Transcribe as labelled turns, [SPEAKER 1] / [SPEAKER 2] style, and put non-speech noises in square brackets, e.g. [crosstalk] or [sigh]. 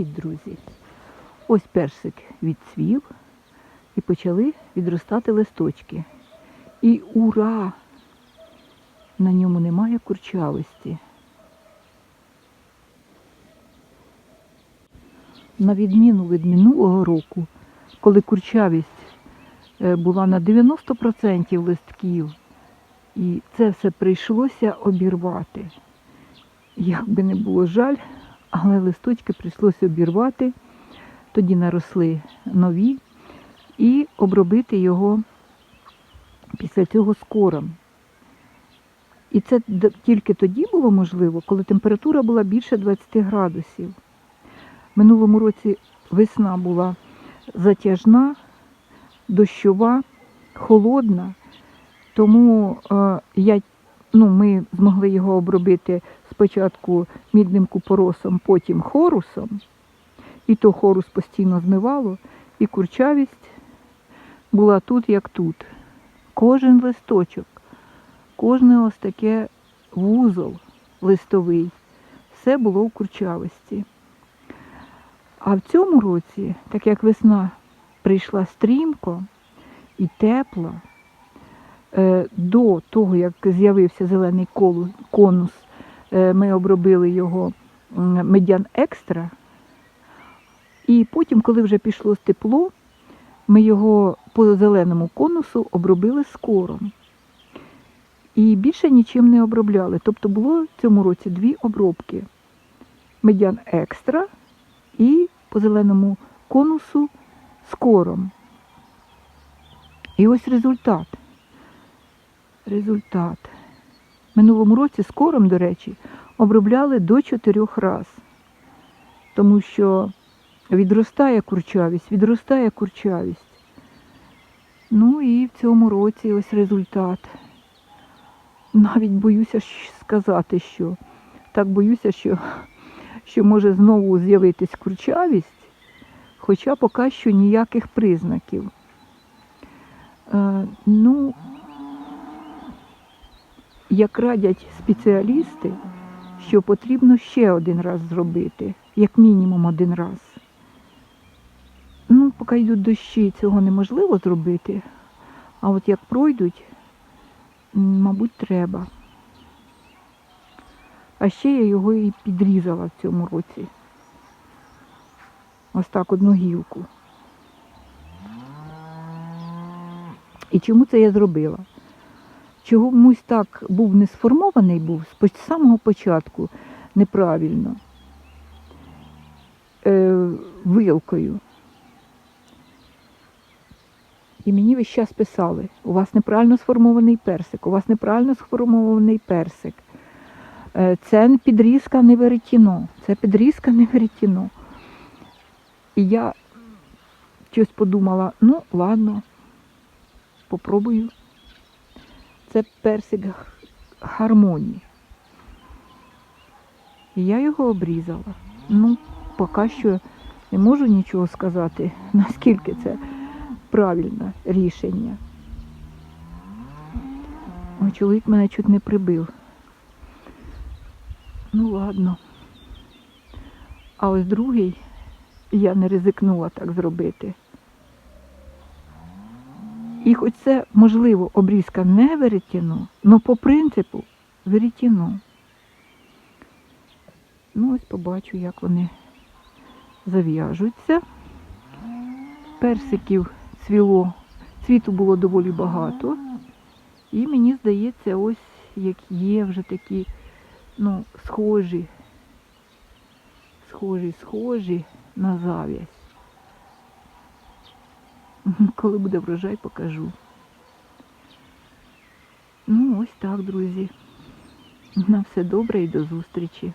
[SPEAKER 1] Привіт, друзі! Ось персик відцвів і почали відростати листочки. І ура! На ньому немає курчавості. На відміну від минулого року, коли курчавість е, була на 90% листків, і це все прийшлося обірвати. Як би не було жаль, але листочки прийшлося обірвати, тоді наросли нові, і обробити його після цього скором. І це тільки тоді було можливо, коли температура була більше 20 градусів. Минулому році весна була затяжна, дощова, холодна, тому е, я, ну, ми змогли його обробити спочатку мідним купоросом, потім хорусом. І то хорус постійно змивало, і курчавість була тут, як тут. Кожен листочок, кожне ось таке вузол листовий, все було в курчавості. А в цьому році, так як весна прийшла стрімко і тепла, е, до того, як з'явився зелений конус, ми обробили його медян екстра. І потім, коли вже пішло тепло, ми його по зеленому конусу обробили скором. І більше нічим не обробляли. Тобто було в цьому році дві обробки: медян екстра і по зеленому конусу скором. І ось результат. Результат. Минулому році скором, до речі, обробляли до чотирьох раз, тому що відростає курчавість, відростає курчавість. Ну і в цьому році ось результат. Навіть боюся сказати, що так боюся, що, що може знову з'явитись курчавість, хоча поки що ніяких признаків. Е, ну, як радять спеціалісти, що потрібно ще один раз зробити, як мінімум один раз. Ну, поки йдуть дощі, цього неможливо зробити, а от як пройдуть, мабуть, треба. А ще я його і підрізала в цьому році. Ось так одну гілку. І чому це я зробила? Чомусь так був не сформований був з самого початку неправильно е, вилкою. І мені весь час писали, у вас неправильно сформований персик, у вас неправильно сформований персик. Е, Це підрізка не веретіно, це підрізка не веретіно. І я щось подумала, ну ладно, попробую. Це персик гармонії. І я його обрізала. Ну, поки що не можу нічого сказати, [laughs] наскільки це правильне рішення. Ой, чоловік мене чуть не прибив. Ну ладно. А ось другий я не ризикнула так зробити. І хоч це, можливо, обрізка не веретіно, але по принципу веретіно. Ну, ось побачу, як вони зав'яжуться. Персиків цвіло, цвіту було доволі багато. І мені здається, ось як є вже такі, ну, схожі, схожі, схожі на зав'язь. [laughs] Коли буде врожай, покажу. Ну, ось так, друзі. На все добре і до зустрічі.